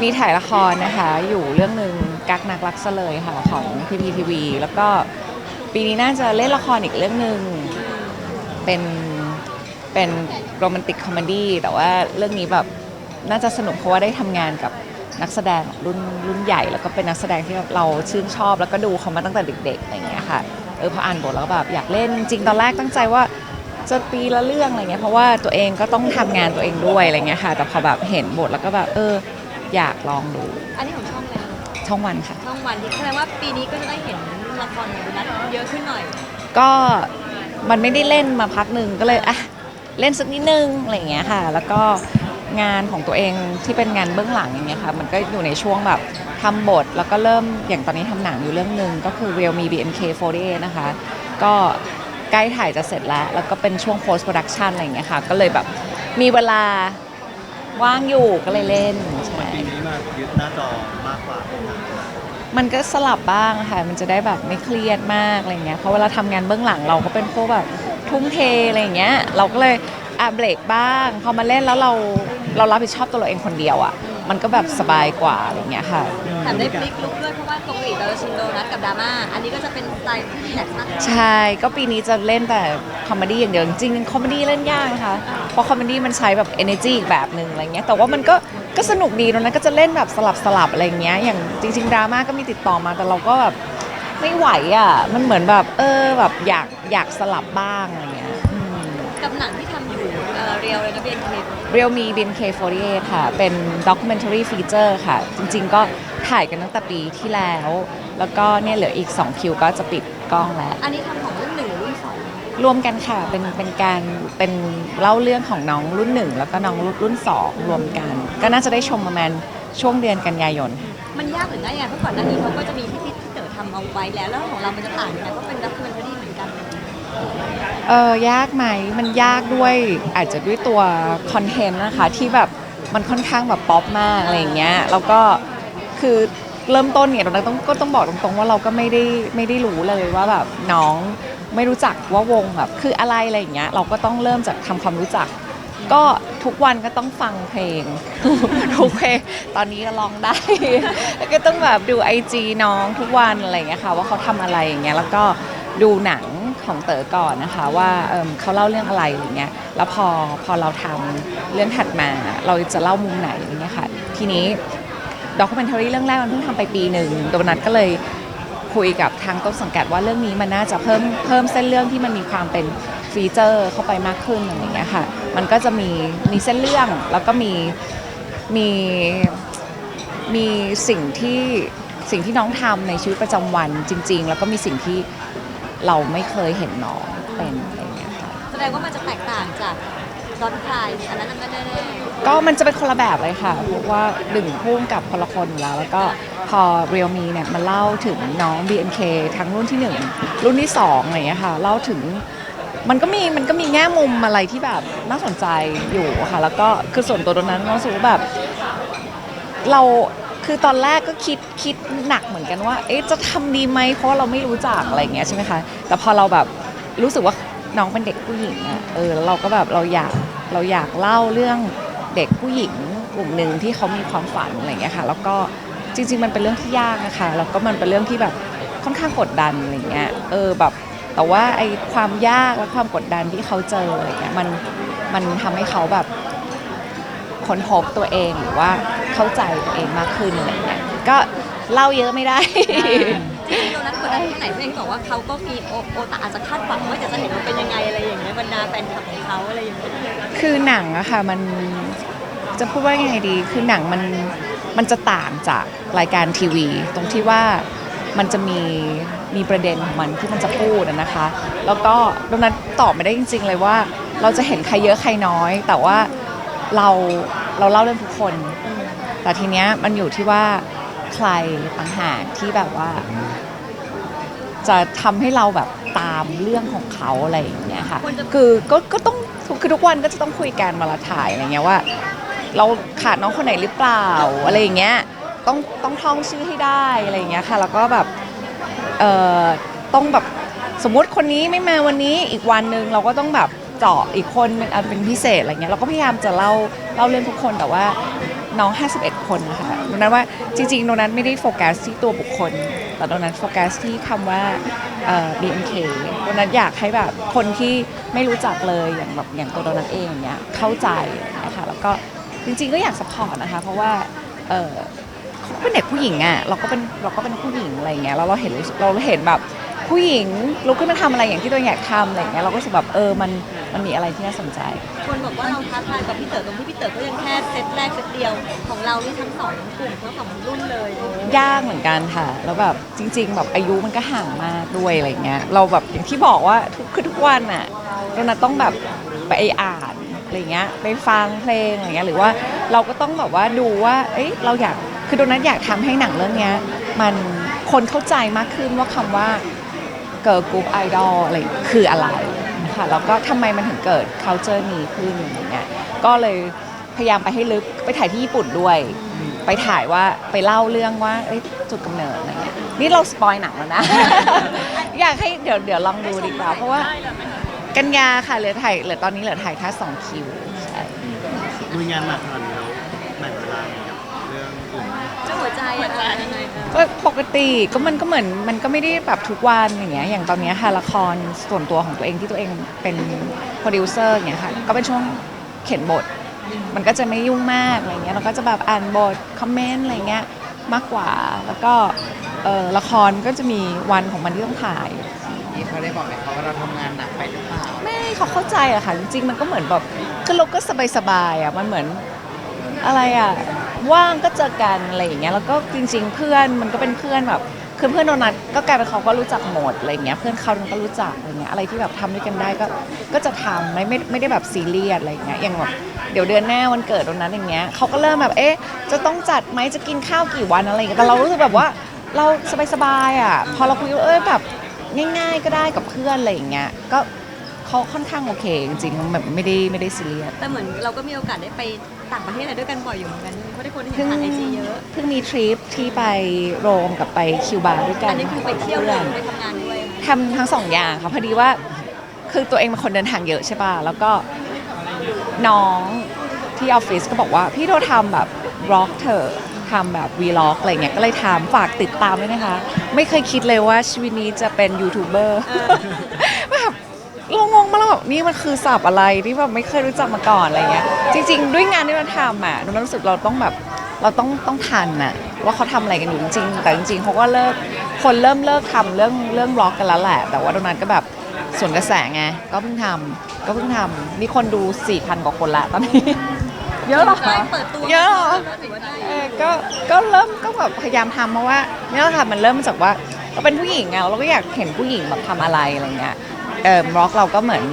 มีถ่ายละครนะคะ อยู่เรื่องหนึ่งกักนักรักซะเลยค่ะของพีพีทีวีแล้วก็ปีนี้น่าจะเล่นละครอีกเรื่องหนึ่งเป็นเป็นโรแมนติกคอมเมดี้แต่ว่าเรื่องนี้แบบน่าจะสนุกเพราะว่าได้ทำงานกับนักแสดงรุ่นรุ่นใหญ่ แล้วก็เป็นนักแสดงที่แบบเราชื่นชอบ แล้วก็ดูเขามาตั้งแต่เด็กๆอะไรอย่างเงี้ยค่ะเออพออ่านบทแล้วก็แบบอยากเล่นจริงๆตอนแรกตั้งใจว่าจะปีละเรื่องอะไรเงี้ยเพราะว่าตัวเองก็ต้องทำงานตัวเองด้วยอะไรเงี้ยค่ะ แต่พอแบบเห็นบทแล้วก็แบบเออ อยากลองดู อันนี้ของช่องเลยช่องวันค่ะ ช่องวันที่แสดงว่าปีนี้ก็จะได้เห็นละครของคุณนัทเยอะขึ้นหน่อย ก็มันไม่ได้เล่นมาพักหนึ่งก็เลยอะเล่นสักนิดนึงอะไรอย่างเงี้ยค่ะ แล้วก็งานของตัวเองที่เป็นงานเบื้องหลังอย่างเงี้ยค่ะ มันก็อยู่ในช่วงแบบทำบทแล้วก็เริ่มอย่างตอนนี้ทำหนังอยู่เรื่องหนึ่งก็คือ Real Me BNK48 นะคะ ก็ใกล้ถ่ายจะเสร็จแล้ว แล้วก็เป็นช่วง post production อะไรอย่างเงี้ยค่ะ ก็เลยแบบมีเวลา ว่างอยู่ก็เลยเล่นใช่ปีนี้มายึดหน้าจอมากกว่ามันก็สลับบ้างค่ะ มันจะได้แบบไม่เครียดมากอะไรเงี้ยเพราะเวลาทำงานเบื้องหลังเราก็เป็นพวกแบบทุ่มเทอะไรอย่างเงี้ย เราก็เลย อะเบรกบ้าง พอมาเล่นแล้วเราเรารับผิดชอบตัวเราเองคนเดียวอะ มันก็แบบสบายกว่าอะไรเงี้ยค่ะอืมแถมได้พลิกลุกด้วยเพราะว่าปกติเราจะชินโดนัทกับดราม่า อันนี้ก็จะเป็นสไตล์ที่รีแลกซ์มากขึ้นใช่ ก็ปีนี้จะเล่นแต่คอมเมดี้อย่างเดียว จริงๆคอมเมดี้เล่นยากนะคะ เพราะคอมเมดี้มันใช้แบบ energy อีกแบบหนึ่งอะไรเงี้ย แต่ว่ามันก็ก็สนุกดีตรงนั้นก็จะเล่นแบบสลับสลับๆอะไรเงี้ย อย่างจริง ๆดราม่าก็มีติดต่อมา แต่เราก็แบบไม่ไหวอะ มันเหมือนแบบเออแบบอยากอยากสลับบ้างอะไรเงี้ยอืม กับหนังที่ทำอยู่เอ่อเรียวเลยนะเบียนเคเรียวมี BNK48 ค่ะ เป็น documentary feature ค่ะ จริงๆก็ถ่ายกันตั้งแต่ปีที่แล้ว แล้วก็เนี่ยเหลืออีก 2 คิวก็จะปิดกล้องแล้ว อันนี้ทำของรุ่นหนึ่งหรือรุ่นสองรวมกันค่ะ เป็นเป็นการเป็นเล่าเรื่องของน้องรุ่นหนึ่งแล้วก็น้องรุ่นสองรวมกัน ก็น่าจะได้ชมประมาณช่วงเดือนกันยายน มันยากหรือง่ายยังไงเพราะก่อนหน้านี้เขาก็จะมีที่ที่เต๋อทำเอาไว้แล้วแล้วของเรามันจะต่างยังไงเพราะเป็นดัก u เ e น t รี่เหมือนกัน เออยากไหมมันยากด้วยอาจจะด้วยตัวคอนเทนต์นะคะที่แบบมันค่อนข้างแบบป๊อปมากอะไรอย่างเงี้ยแล้วก็คือเริ่มต้นเนี่ยเราต้องก็ต้องบอกตรงๆว่าเราก็ไม่ได้ไม่ได้รู้เลยว่าแบบน้องไม่รู้จักว่าวงแบบคืออะไรอะไรอย่างเงี้ยเราก็ต้องเริ่มจากทำความรู้จัก ก็ทุกวันก็ต้องฟังเพลงทุกเพลงตอนนี้ก็ร้องได้แล้วก็ต้องแบบดูไอจีน้องทุกวันอะไรอย่างเงี้ยค่ะว่าเขาทำอะไรอย่างเงี้ยแล้วก็ดูหนัง ของเต๋อก่อนนะคะว่าเเขาเล่าเรื่องอะไรอะไรเงี้ยแล้วพอพอเราทำเรื่องถัดมาเราจะเล่ามุมไหนอะไรเงี้ยค่ะทีนี้ด็อกิเมนทารีเรื่องแรกมันเพิ่งทำไปปีหนึ่งโดนัทก็เลยคุยกับทางต้นสังกัดว่าเรื่องนี้มันน่าจะเพิ่มเพิ่มเส้นเรื่องที่มันมีความเป็นฟีเจอร์เข้าไปมากขึ้นอะไรอย่างเงี้ยค่ะ มันก็จะมีมีเส้นเรื่องแล้วก็มีมีมีสิ่งที่สิ่งที่น้องทำในชีวิตประจำวันจริง ๆ แล้วก็มีสิ่งที่ เราไม่เคยเห็นน้องเป็นอะไรอย่างเงี้ยค่ะ แสดงว่ามันจะแตกต่างจากดอนคลายอันนั้นนั่นแน่ก็มันจะเป็นคนละแบบเลยค่ะเพราะว่าหนึ่งพุ่งกับคนละคนอยู่แล้ว แล้วก็พอเรียลมีเนี่ยมันเล่าถึงน้อง BNK ทั้งรุ่นที่ 1 รุ่นที่2อะไรอย่างเงี้ยค่ะเล่าถึงมันก็มีมันก็มีแง่มุมอะไรที่แบบน่าสนใจอยู่ค่ะ แล้วก็คือส่วนตัวตรงนั้นเรารู้สึกว่าแบบ เรา คือตอนแรกก็คิดคิดหนักเหมือนกันว่า เอ๊ะจะทำดีไหมเพราะว่าเราไม่รู้จักอะไรอย่างเงี้ยใช่ไหมคะ แต่พอเราแบบรู้สึกว่าน้องเป็นเด็กผู้หญิงอะเออแล้วเราก็แบบเราอยากเราอยากเล่าเรื่องเด็กผู้หญิงกลุ่มหนึ่งที่เขามีความฝันอะไรอย่างเงี้ยค่ะ แล้วก็จริง ๆ มันเป็นเรื่องที่ยากนะคะแล้วก็มันเป็นเรื่องที่แบบค่อนข้างกดดันอะไรอย่างเงี้ยเออแบบแต่ว่าไอ้ความยากและความกดดันที่เขาเจออะไรเงี้ยมันมันทำให้เขาแบบ ค้นพบตัวเองหรือว่าเข้าใจตัวเองมากขึ้นอะไรเงี้ยก็เล่าเยอะไม่ได้ๆจริงๆโดนัทคนนั้นที่ไหนเพื่อนบอกว่าเขาก็มีโอโอตาอาจจะคาดหวังว่าจะจะเห็นมันเป็นยังไงอะไรอย่างเงี้ยบรรดาแฟนคลับของเขาอะไรอย่างเงี้ยคือหนังอะค่ะมันจะพูดว่ายังไงดีคือหนังมันมันจะต่างจากรายการทีวี ตรงที่ว่ามันจะมีมีประเด็นของมันที่มันจะพูดอะนะคะ แล้วก็ตรงนั้นตอบไม่ได้จริง ๆ เลยว่า เราจะเห็นใครเยอะใครน้อย แต่ว่า เราเราเล่าเรื่องทุกคน แต่ทีเนี้ยมันอยู่ที่ว่าใครต่างหากที่แบบว่า จะทำให้เราแบบตามเรื่องของเขาอะไรอย่างเงี้ยค่ะควรจะคือก็ก็ต้องคือทุกวันก็จะต้องคุยกันมาละถ่ายอะไรเงี้ยว่า เราขาดน้องคนไหนหรือเปล่าอะไรอย่างเงี้ยต้องต้องท่องชื่อให้ได้อะไรอย่างเงี้ยค่ะ แล้วก็แบบเอ่อต้องแบบสมมุติคนนี้ไม่มาวันนี้อีกวันหนึ่งเราก็ต้องแบบ เจาะอีกคนเป็นอันเป็นพิเศษอะไรเงี้ยเราก็พยายามจะเล่าเล่าเรื่องทุกคนแต่ว่าน้อง 51 คนนะคะโดนัทว่าจริงๆโดนัทไม่ได้โฟกัสที่ตัวบุคคล แต่โดนัทโฟกัสที่คำว่าเอ่อ BNK โดนัทอยากให้แบบคนที่ไม่รู้จักเลยอย่างแบบอย่างตัวโดนัทเองอย่างเงี้ยเข้าใจนะคะแล้วก็จริงๆก็อยากสปอร์ตนะคะ เพราะว่าเออเขาเป็นเด็กผู้หญิงอะ่ะเราก็เป็นเราก็เป็นผู้หญิงอะไรเงี้ยแล้วเราเห็นเราเห็นแบบผู้หญิงลุกขึ้นมาทำอะไรอย่างที่ตัวอยากทำอะไรเงี้ยเราก็รู้สึกแบบเออมัน มันมีอะไรที่น่าสนใจ คนบอกว่าเราท้าทายกับพี่เต๋อตรงที่พี่เต๋อก็ยังแค่เซตแรกเซตเดียวของเรานี่ทั้งสองกลุ่มทั้งสองรุ่นเลยยากเหมือนกันค่ะ แล้วแบบจริง ๆ แบบอายุมันก็ห่างมากด้วยอะไรเงี้ยเราแบบอย่างที่บอกว่าทุกคือทุกวันอะเราน่ะต้องแบบไปอ่านอะไรเงี้ยไปฟังเพลงอะไรเงี้ยหรือว่าเราก็ต้องแบบว่าดูว่าเอ้ยเราอยากคือโดนัทอยากทำให้หนังเรื่องเนี้ยมันคนเข้าใจมากขึ้นว่าคำว่าเกิร์ลกรุ๊ปไอดอลอะไรคืออะไรนะ คะแล้วก็ทำไมมันถึงเกิด culture นี้ขึ้นอย่างเงี้ยก็เลยพยายามไปให้ลึกไปถ่ายที่ญี่ปุ่นด้วย ไปถ่ายว่าไปเล่าเรื่องว่าเอ้ยจุดกำเนิดอะไรเงี้ยนี่เราสปอยหนังแล้วนะ อยากให้เดี๋ยวเดี๋ยวลองดูดีกว่า เพราะว่ากันยาค่ะเหลือถ่ายเหลือตอนนี้เหลือถ่ายแค่สองคิวใช่ ลุยงานหนักขนาด ก็ปกติก็มันก็เหมือนมันก็ไม่ได้แบบทุกวันอย่างเงี้ยอย่างตอนเนี้ยค่ะละครส่วนตัวของตัวเองที่ตัวเองเป็นโปรดิวเซอร์อย่างเงี้ยค่ะก็เป็นช่วงเขียนบท มันก็จะไม่ยุ่งมากอะไรเงี้ยเราก็จะแบบอ่านบทคอมเมนต์อะไรเงี้ยมากกว่าแล้วก็เอ่อละครก็จะมีวันของมันที่ต้องถ่าย นี่เขาได้บอกไหมเขาว่าเราทำงานหนักไปหรือเปล่าไม่เขาเข้าใจอะค่ะจริงๆมันก็เหมือนแบบคือเราก็สบายๆอะมันเหมือนอะไรอะ ว่างก็เจอกันอะไรอย่างเงี้ยแล้วก็จริง ๆ เพื่อนมันก็เป็นเพื่อนแบบคือเพื่อนโดนัทก็กลายเป็นเขาก็รู้จักหมดอะไรอย่างเงี้ยเพื่อนเขาก็รู้จักอะไรเงี้ยอะไรที่แบบทำด้วยกันได้ก็ก็จะทำไม่ไม่ไม่ได้แบบซีเรียสอะไรเงี้ยอย่างแบบเดี๋ยวเดือนหน้าวันเกิดโดนัทอย่างเงี้ยเขาก็เริ่มแบบเอ๊ะจะต้องจัดไหมจะกินข้าวกี่วันอะไรเงี้ยแต่เรารู้สึกแบบว่าเราสบายๆอะพอเราคุยเออแบบง่าย ๆ ก็ได้กับเพื่อนอะไรอย่างเงี้ยก็ เขาค่อนข้างโอเค จริงๆแบบไม่ได้ไม่ได้ซีเรียสแต่เหมือนเราก็มีโอกาสได้ไปต่างประเทศอะไรด้วยกันบ่อยอยู่เหมือนกันเพราะได้คนเห็นเพิ่งผ่านไอจีเยอะ เพิ่งมีทริปที่ไปโรมกับไปคิวบาด้วยกันอันนี้คือไปเที่ยวเลยไปทำงานด้วยทำทั้งสองอย่างค่ะพอดีว่าคือตัวเองเป็นคนเดินทางเยอะใช่ป่ะแล้วก็น้องที่ออฟฟิศก็บอกว่าพี่โทรทำแบบบล็อกเธอะทำแบบวีล็อกอะไรเงี้ยก็เลยถามฝากติดตามด้วยนะคะ ไม่เคยคิดเลยว่าชีวิตนี้จะเป็นยูทูบเบอร์แบบ เรางงมากแล้วแบบนี่มันคือศัพท์อะไรที่แบบไม่เคยรู้จักมาก่อนอะไรเงี้ยจริง ๆ ด้วยงานที่เราทำอะเรารู้สึกเราต้องแบบเราต้องต้องทันอะว่าเขาทำอะไรกันอยู่จริงๆแต่จริงๆเขาก็เลิกคนเริ่มเลิกทำเรื่องเรื่องบล็อกกันแล้วแหละ แต่ว่าตรงนั้นก็แบบส่วนกระแสไงก็เพิ่งทำก็เพิ่งทำมีคนดู4,000กว่าคนละตอนนี้ เยอะเหรอได้คะเปิดตัวเยอะเหรอถือว่าได้เออก็ก็เริ่มก็แบบพยายามทำเพราะว่าเนี่ยแหละค่ะมันเริ่มมาจากว่าเราเป็นผู้หญิงไงเราก็อยากเห็นผู้หญิงแบบทำอะไรอะไรเงี้ย เออร็อกเราก็เหมือน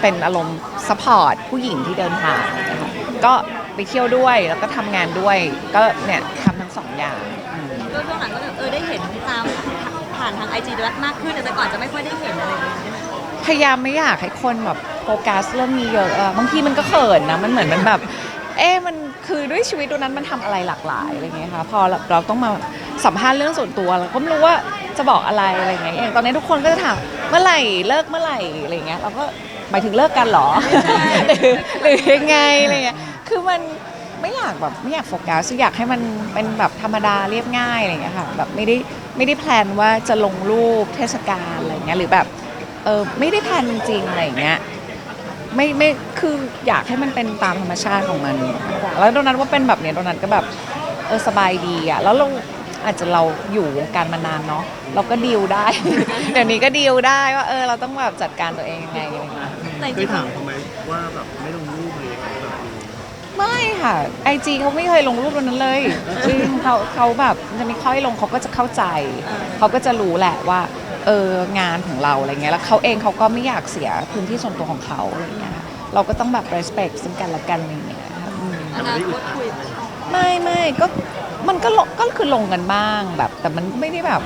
เป็นอารมณ์ซัพพอร์ตผู้หญิงที่เดินทางนะคะก็ไปเที่ยวด้วยแล้วก็ทำงานด้วย ก็เนี่ยทำทั้งสองอย่างอืม ก็ช่วงหลังก็เออได้เห็นตามผ่านทางไอจีด้วยมากขึ้นแต่ก่อนจะไม่ค่อยได้เห็นอะไรอย่างเงี้ยพยายามไม่อยากให้คนแบบโฟกัสเรื่องนี้เยอะอะบางทีมันก็เขินนะ มันเหมือนมันแบบ เอ๊ะมันคือด้วยชีวิตตัวนั้นมันทำอะไรหลากหลายอะไรเงี้ยค่ะ พอเราเราต้องมาสัมภาษณ์เรื่องส่วนตัวเราก็ไม่รู้ว่า จะบอกอะไรอะไรเงี้ยอย่างตอนนี้ทุกคนก็จะถามเมื่อไหร่เลิกเมื่อไหร่อะไรเงี้ยเราก็หมายถึงเลิกกันเหรอหรือหรือยังไงอะไรเงี้ยคือมันไม่อยากแบบไม่อยากโฟกัสอยากให้มันเป็นแบบธรรมดาเรียบง่ายอะไรเงี้ยค่ะแบบไม่ได้ไม่ได้แพลนว่าจะลงรูปเทศกาลอะไรเงี้ยหรือแบบเออไม่ได้แพลนจริงๆอะไรอย่างเงี้ยไม่ไม่คืออยากให้มันเป็นตามธรรมชาติของมันมากกว่าแล้วโดนัทว่าเป็นแบบเนี้ยโดนัทก็แบบเออสบายดีอะแล้วเรา อาจจะเราอยู่วงการมานานเนาะเราก็ดีลได้ เดี๋ยวนี้ก็ดีลได้ว่าเออเราต้องแบบจัดการตัวเองยังไงอะไรอย่างเงี้ยแต่จเคริยงถามเขาไหมว่าแบบไม่ลงรูปเลยเขาแบบไม่ค่ะไอจีเขาไม่เคยลงรูปวันนั้นเลยจริงเขาเขาแบบจะไม่ค่อยลงเขาก็จะเข้าใจ เขาก็จะรู้แหละว่าเอองานของเราอะไรเงี้ยแล้วเขาเองเขาก็ไม่อยากเสียพื้นที่ส่วนตัวของเขาอะไรเงี้ยเราก็ต้องแบบ respect ซึ่งกันและกันอะไรเงี้ยค่ะอืมอนาคตคุยไม่ไม่ก็ มันก็ลงก็คือลงกันบ้างแบบ แต่มันไม่ได้แบบ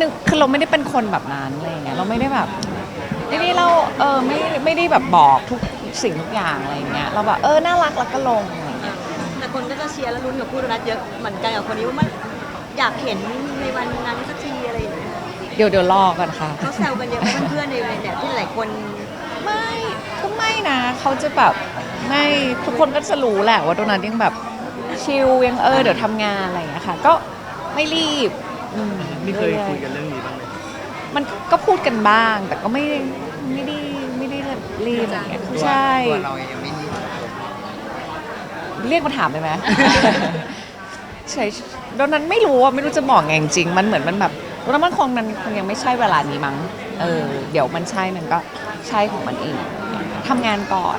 นึกคือเราไม่ได้เป็นคนแบบนั้นอะไรเงี้ยเราไม่ได้แบบไม่ได้เราเออไม่ไม่ได้แบบบอกทุกสิ่งทุกอย่างอะไรเงี้ยเราแบบเออน่ารักแล้วก็ลงอะไรเงี้ยแต่คนก็จะเชียร์และลุ้นกับคู่รัฐเยอะเหมือนกันกับคนนี้ว่ามันอยากเห็นในวันนั้นสักทีอะไรอย่างเงี้ยเดี๋ยวเดี๋ยวรอกันค่ะเขาแซวกันเยอะเพื่อนๆในเนี่ยที่หลายคนไม่ก็ไม่นะเขาจะแบบไม่ทุกคนก็จะรู้แหละว่าโดนัทยังแบบ ชิลยังเออเดี๋ยวทำงานอะไรอย่างเงี้ยค่ะ ก็ไม่รีบอืมมีเคยรื่อๆคุยกันเรื่องนี้บ้างไหมมันก็พูดกันบ้าง แต่ก็ไม่ได้ไม่ได้ไม่ได้รีบอะไรอย่างเงี้ยใช่ ตัวเรายังไม่มีเรียกมาถามได้ไหม ใช่ตอนนั้นไม่รู้อะไม่รู้จะบอกไงจริงๆมันเหมือนมันแบบตอนนั้นมันคงมันคงยังไม่ใช่เวลานี้มั้ง เออ เดี๋ยวมันใช่มันก็ใช่ของมันเองทำงานก่อน